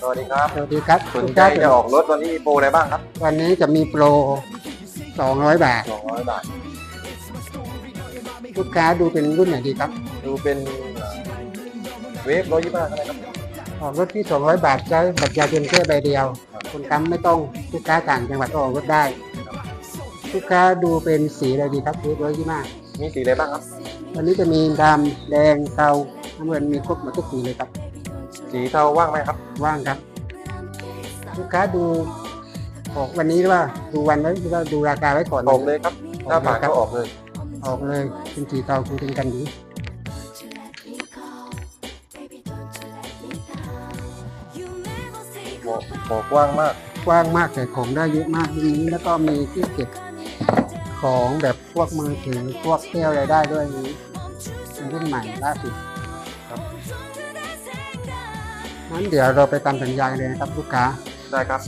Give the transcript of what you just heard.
สวัสดีครับสวัสดีครับสนลูกใจค้าจะออกรถวันนี้มีโปรอะไรบ้างครับ วันนี้จะมีโปร 200 บาท 200 บาท ลูกค้าดูเป็นรุ่นไหนดีครับ ดูเป็นเวฟร้อยยี่สิบห้าก็ได้ครับออกรถที่ 200 บาทใช้บัตรประชาชนแค่ใบเดียว คนค้ำไม่ต้องลูกค้าต่างจังหวัดออกรถได้ลูกค้าดูเป็นสีอะไรดีครับร้อยยี่มากมีสีอะไรบ้างครับ วันนี้จะมีดำแดงเทาน้ำเงินมีครบหมดทุกสีเลยครับ สีเทาว่างไหมครับ ว่างครับ ลูกค้าดูออกวันนี้หรือว่าดูวันไว้หรือว่าดูราคาไว้ก่อนออกเลยครับ ถ้าผ่านก็ออกเลย ออกเลยเป็นสีเทาคุยกันดีหมวกหมวกกว้างมากกว้างมากแต่ของได้เยอะมากทีนี้แล้วก็มีที่เก็บของแบบพวกมือถือพวกแก้วอะไรได้ด้วยนี้เป็นรุ่นใหม่ล่าสุดครับ งั้นเดี๋ยวเราไปตามสัญญากันเลยนะครับลูกค้า ได้ครับ